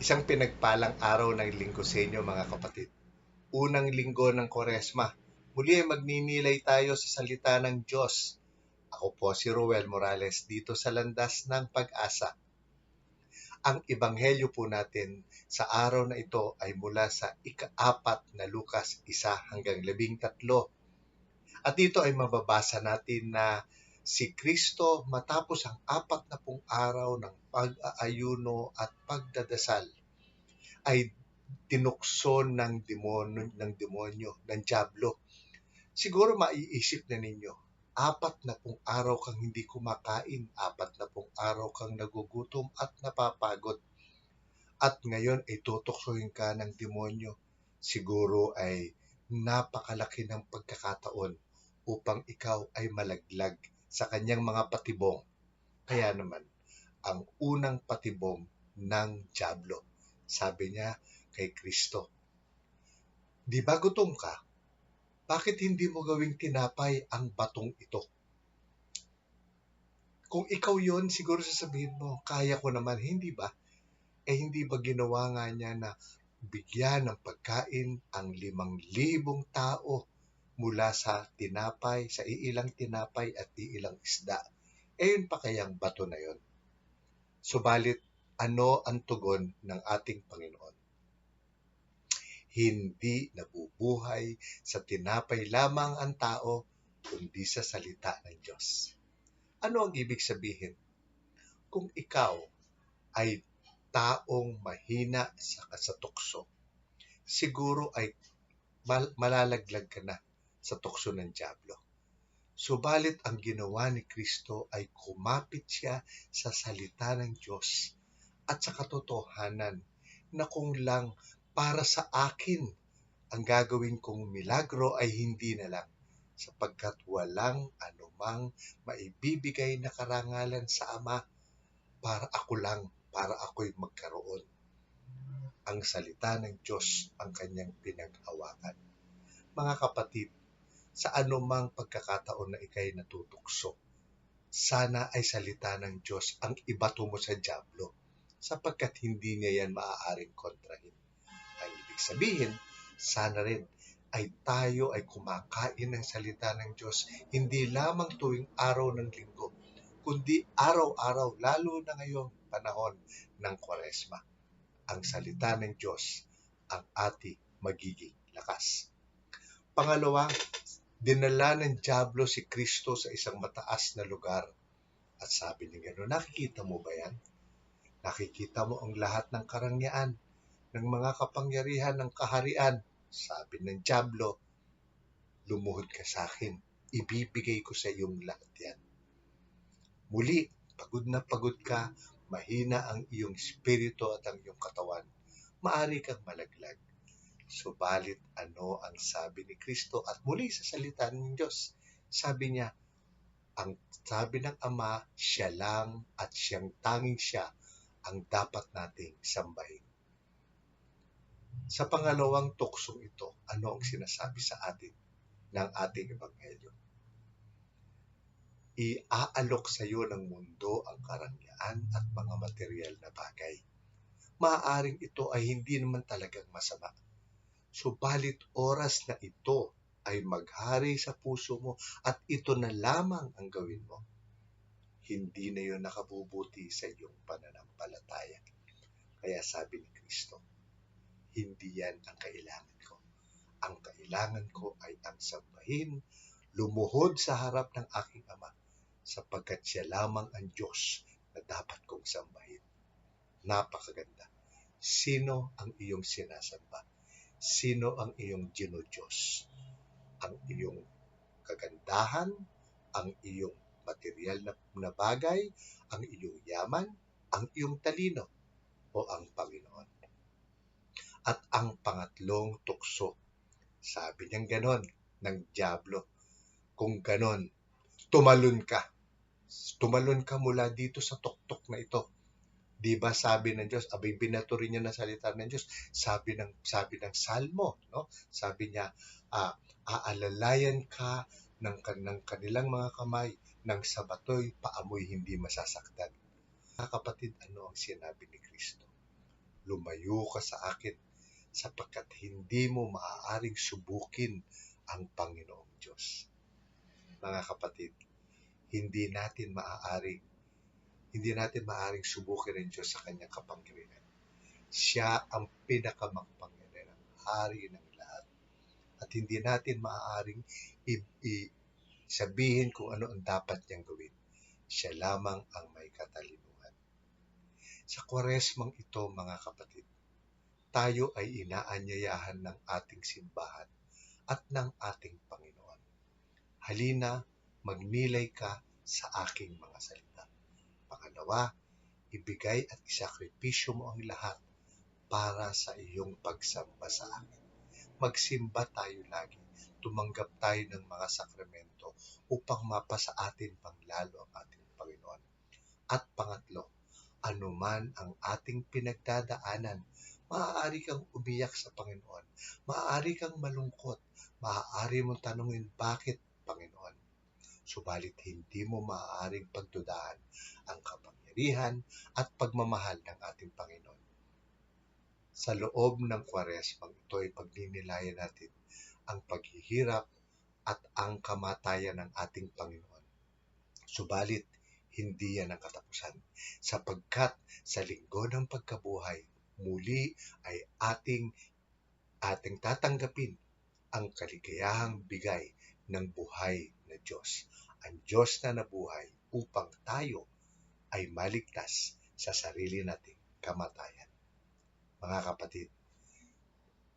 Isang pinagpalang araw ng linggo sa inyo mga kapatid. Unang linggo ng Koresma. Muli ay magninilay tayo sa salita ng Diyos. Ako po si Ruel Morales dito sa Landas ng Pag-asa. Ang ebanghelyo po natin sa araw na ito ay mula sa ikaapat na Lukas 1 hanggang 13. At dito ay mababasa natin na si Kristo matapos ang apat na pong araw ng pag-aayuno at pagdadasal ay tinukso ng demonyo, ng demonyo, ng diablo. Siguro maiisip na ninyo, apat na pong araw kang hindi kumakain, apat na pong araw kang nagugutom at napapagod. At ngayon ay tutuksohin ka ng demonyo. Siguro ay napakalaki ng pagkakataon upang ikaw ay malaglag sa kanyang mga patibong. Kaya naman, ang unang patibong ng Diablo. Sabi niya kay Kristo, Di ba gutom ka? Bakit hindi mo gawing tinapay ang batong ito? Kung ikaw yon siguro sasabihin mo, kaya ko naman, hindi ba? Eh hindi ba ginawa nga niya na bigyan ng pagkain ang limang libong tao mula sa tinapay, sa iilang tinapay at iilang isda. E yun pa kayang bato na yon. Subalit, ano ang tugon ng ating Panginoon? Hindi nabubuhay sa tinapay lamang ang tao, kundi sa salita ng Diyos. Ano ang ibig sabihin? Kung ikaw ay taong mahina sa kasatukso, siguro ay mal- malalaglag ka na sa tukso ng Diablo. Subalit ang ginawa ni Kristo ay kumapit siya sa salita ng Diyos at sa katotohanan na kung lang para sa akin ang gagawin kong milagro ay hindi na lang sapagkat walang anumang maibibigay na karangalan sa Ama para ako lang, para ako'y magkaroon. Ang salita ng Diyos ang kanyang pinag-hawakan. Mga kapatid, sa anumang pagkakataon na ikay natutukso. Sana ay salita ng Diyos ang ibato mo sa Diablo sapagkat hindi niya yan maaaring kontrahin. Ang ibig sabihin, sana rin ay tayo ay kumakain ng salita ng Diyos hindi lamang tuwing araw ng linggo, kundi araw-araw, lalo na ngayong panahon ng Kwaresma. Ang salita ng Diyos ang ating magiging lakas. Pangalawa, dinala ng Diablo si Kristo sa isang mataas na lugar. At sabi niya gano'n, nakikita mo ba yan? Nakikita mo ang lahat ng karangyaan, ng mga kapangyarihan ng kaharian. Sabi ng Diablo, lumuhod ka sa akin, ibibigay ko sa iyong lahat yan. Muli, pagod na pagod ka, mahina ang iyong spirito at ang iyong katawan, maari kang malaglag Subalit ano ang sabi ni Kristo at muli sa salita ng Diyos? Sabi niya, ang sabi ng Ama, siya lang at siyang tanging siya ang dapat nating sambahin. Sa pangalawang tuksong ito, ano ang sinasabi sa atin ng ating Ebanghelyo? Iaalok sa iyo ng mundo ang karangyaan at mga material na bagay. Maaaring ito ay hindi naman talagang masama Subalit oras na ito ay maghari sa puso mo at ito na lamang ang gawin mo. Hindi na yun nakabubuti sa iyong pananampalataya. Kaya sabi ni Kristo, hindi yan ang kailangan ko. Ang kailangan ko ay ang sambahin, lumuhod sa harap ng aking Ama, sapagkat siya lamang ang Diyos na dapat kong sambahin. Napakaganda. Sino ang iyong sinasamba? Sino ang iyong Diyos. Ang iyong kagandahan, ang iyong material na, na bagay, ang iyong yaman, ang iyong talino, o ang Panginoon. At ang pangatlong tukso, sabi niyang ganon ng Diablo, kung ganon, tumalon ka. Tumalon ka mula dito sa tuktok na ito Di ba sabi ng Diyos, abay binato rin niya na salita ng Diyos, sabi ng, sabi ng Salmo, no? sabi niya, uh, aalalayan ka ng, ng kanilang mga kamay ng sabatoy paamoy hindi masasaktan. Kapatid, ano ang sinabi ni Kristo? lumayo ka sa akin sapagkat hindi mo maaaring subukin ang Panginoong Diyos. Mga kapatid, hindi natin maaaring hindi natin maaaring subukin ang Diyos sa kanyang kapangyarihan. Siya ang pinakamakapangyarihan, ang hari ng lahat. At hindi natin maaaring i- i- sabihin kung ano ang dapat niyang gawin. Siya lamang ang may katalinuhan. Sa kwaresmang ito, mga kapatid, tayo ay inaanyayahan ng ating simbahan at ng ating Panginoon. Halina, magnilay ka sa aking mga salita. Pangalawa, ibigay at isakripisyo mo ang lahat para sa iyong pagsamba sa akin. Magsimba tayo lagi. Tumanggap tayo ng mga sakramento upang mapasa atin pang lalo ang ating Panginoon. At pangatlo, anuman ang ating pinagdadaanan, maaari kang umiyak sa Panginoon. Maaari kang malungkot. Maaari mong tanungin bakit, Panginoon. Subalit hindi mo maaaring pagdudahan ang kapangyarihan at pagmamahal ng ating Panginoon. Sa loob ng kwaresmang ito ay pagninilayan natin ang paghihirap at ang kamatayan ng ating Panginoon. Subalit, hindi yan ang katapusan, sapagkat sa linggo ng pagkabuhay, muli ay ating ating tatanggapin ang kaligayahang bigay ng buhay na Diyos. Ang Diyos na nabuhay upang tayo ay maligtas sa sarili nating kamatayan. Mga kapatid,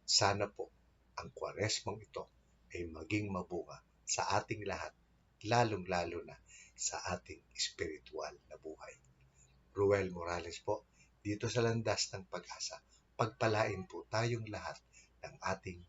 sana po ang kwaresmang ito ay maging mabunga sa ating lahat, lalong-lalo na sa ating spiritual na buhay. Ruel Morales po, dito sa landas ng pag-asa, pagpalain po tayong lahat ng ating